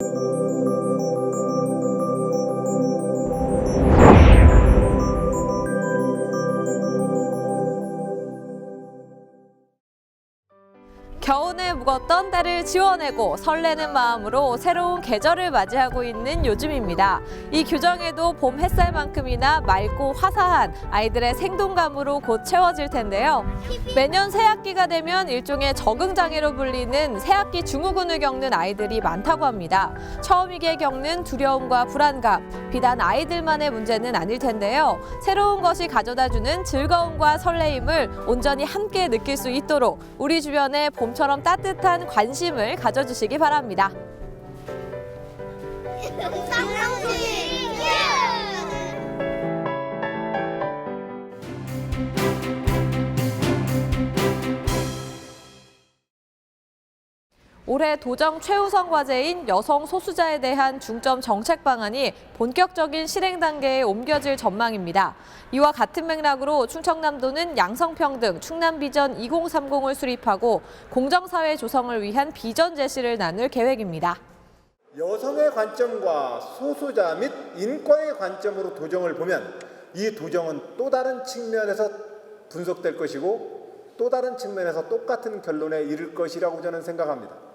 you 겨우내 묵었던 때를 지워내고 설레는 마음으로 새로운 계절을 맞이하고 있는 요즘입니다. 이 규정에도 봄 햇살만큼이나 맑고 화사한 아이들의 생동감으로 곧 채워질 텐데요. 매년 새학기가 되면 일종의 적응 장애로 불리는 새학기 증후군을 겪는 아이들이 많다고 합니다. 처음이게 겪는 두려움과 불안감, 비단 아이들만의 문제는 아닐 텐데요. 새로운 것이 가져다주는 즐거움과 설레임을 온전히 함께 느낄 수 있도록 우리 주변에 봄처럼 따뜻한 관심을 가져주시기 바랍니다. 올해 도정 최우선 과제인 여성 소수자에 대한 중점 정책 방안이 본격적인 실행 단계에 옮겨질 전망입니다. 이와 같은 맥락으로 충청남도는 양성평등 충남 비전 2030을 수립하고 공정사회 조성을 위한 비전 제시를 나눌 계획입니다. 여성의 관점과 소수자 및 인권의 관점으로 도정을 보면 이 도정은 또 다른 측면에서 분석될 것이고 또 다른 측면에서 똑같은 결론에 이를 것이라고 저는 생각합니다.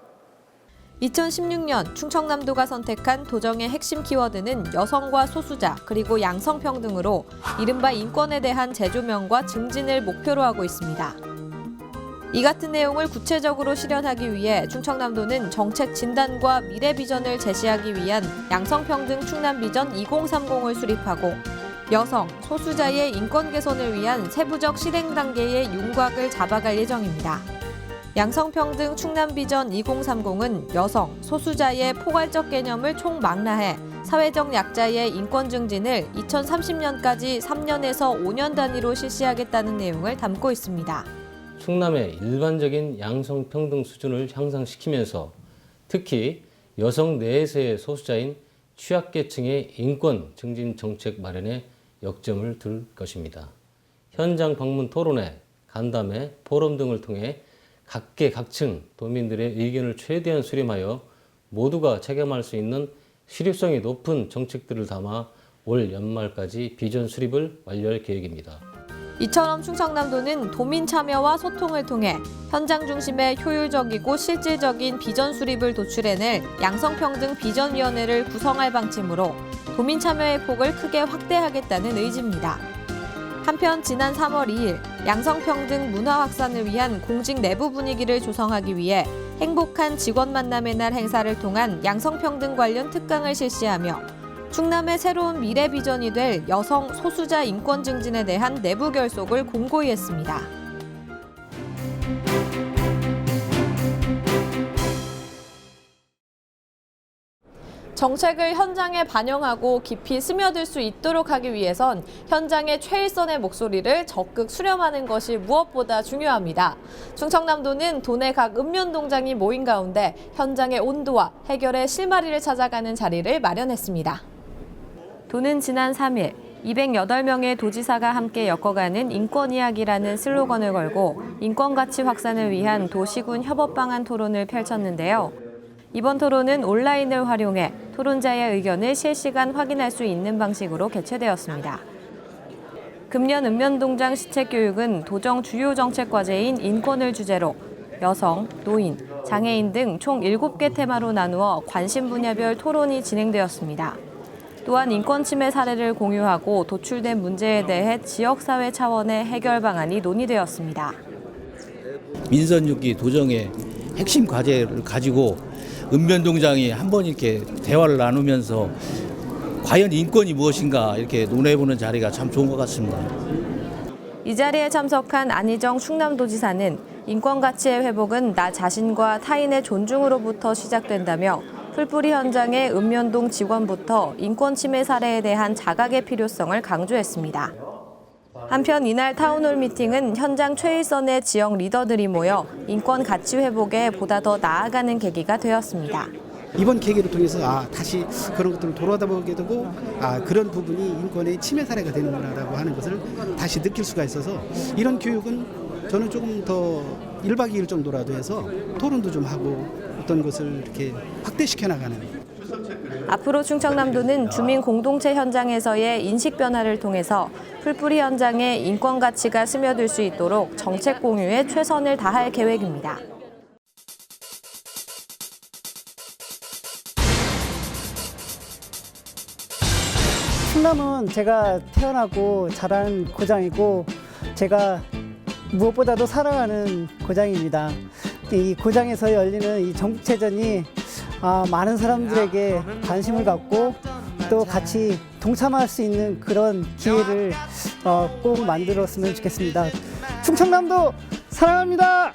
2016년 충청남도가 선택한 도정의 핵심 키워드는 여성과 소수자 그리고 양성평등으로 이른바 인권에 대한 재조명과 증진을 목표로 하고 있습니다. 이 같은 내용을 구체적으로 실현하기 위해 충청남도는 정책 진단과 미래 비전을 제시하기 위한 양성평등 충남 비전 2030을 수립하고 여성, 소수자의 인권 개선을 위한 세부적 실행 단계의 윤곽을 잡아갈 예정입니다. 양성평등 충남비전 2030은 여성, 소수자의 포괄적 개념을 총망라해 사회적 약자의 인권 증진을 2030년까지 3년에서 5년 단위로 실시하겠다는 내용을 담고 있습니다. 충남의 일반적인 양성평등 수준을 향상시키면서 특히 여성 내에서의 소수자인 취약계층의 인권 증진 정책 마련에 역점을 둘 것입니다. 현장 방문 토론회, 간담회, 포럼 등을 통해 각계 각층 도민들의 의견을 최대한 수렴하여 모두가 체감할 수 있는 실효성이 높은 정책들을 담아 올 연말까지 비전 수립을 완료할 계획입니다. 이처럼 충청남도는 도민 참여와 소통을 통해 현장 중심의 효율적이고 실질적인 비전 수립을 도출해낼 양성평등 비전위원회를 구성할 방침으로 도민 참여의 폭을 크게 확대하겠다는 의지입니다. 한편 지난 3월 2일 양성평등 문화 확산을 위한 공직 내부 분위기를 조성하기 위해 행복한 직원 만남의 날 행사를 통한 양성평등 관련 특강을 실시하며 충남의 새로운 미래 비전이 될 여성 소수자 인권 증진에 대한 내부 결속을 공고히 했습니다. 정책을 현장에 반영하고 깊이 스며들 수 있도록 하기 위해선 현장의 최일선의 목소리를 적극 수렴하는 것이 무엇보다 중요합니다. 충청남도는 도내 각 읍면동장이 모인 가운데 현장의 온도와 해결의 실마리를 찾아가는 자리를 마련했습니다. 도는 지난 3일 208명의 도지사가 함께 엮어가는 인권 이야기라는 슬로건을 걸고 인권 가치 확산을 위한 도시군 협업 방안 토론을 펼쳤는데요. 이번 토론은 온라인을 활용해 토론자의 의견을 실시간 확인할 수 있는 방식으로 개최되었습니다. 금년 읍면동장 시책 교육은 도정 주요 정책 과제인 인권을 주제로 여성, 노인, 장애인 등 총 7개 테마로 나누어 관심 분야별 토론이 진행되었습니다. 또한 인권 침해 사례를 공유하고 도출된 문제에 대해 지역사회 차원의 해결 방안이 논의되었습니다. 민선 6기 도정의 핵심 과제를 가지고 읍면동장이 한번 이렇게 대화를 나누면서 과연 인권이 무엇인가 이렇게 논해보는 자리가 참 좋은 것 같습니다. 이 자리에 참석한 안희정 충남도지사는 인권 가치의 회복은 나 자신과 타인의 존중으로부터 시작된다며 풀뿌리 현장의 읍면동 직원부터 인권 침해 사례에 대한 자각의 필요성을 강조했습니다. 한편 이날 타운홀 미팅은 현장 최일선의 지역 리더들이 모여 인권 가치 회복에 보다 더 나아가는 계기가 되었습니다. 이번 계기를 통해서 아 다시 그런 것들을 돌아다보게 되고 아 그런 부분이 인권의 침해 사례가 되는구나라고 하는 것을 다시 느낄 수가 있어서 이런 교육은 저는 조금 더 1박 2일 정도라도 해서 토론도 좀 하고 어떤 것을 이렇게 확대시켜 나가는 앞으로 충청남도는 주민 공동체 현장에서의 인식 변화를 통해서 풀뿌리 현장에 인권 가치가 스며들 수 있도록 정책 공유에 최선을 다할 계획입니다. 충남은 제가 태어나고 자란 고장이고 제가 무엇보다도 사랑하는 고장입니다. 이 고장에서 열리는 이 전국체전이 아, 많은 사람들에게 관심을 갖고 또 같이 동참할 수 있는 그런 기회를 어, 꼭 만들었으면 좋겠습니다. 충청남도 사랑합니다.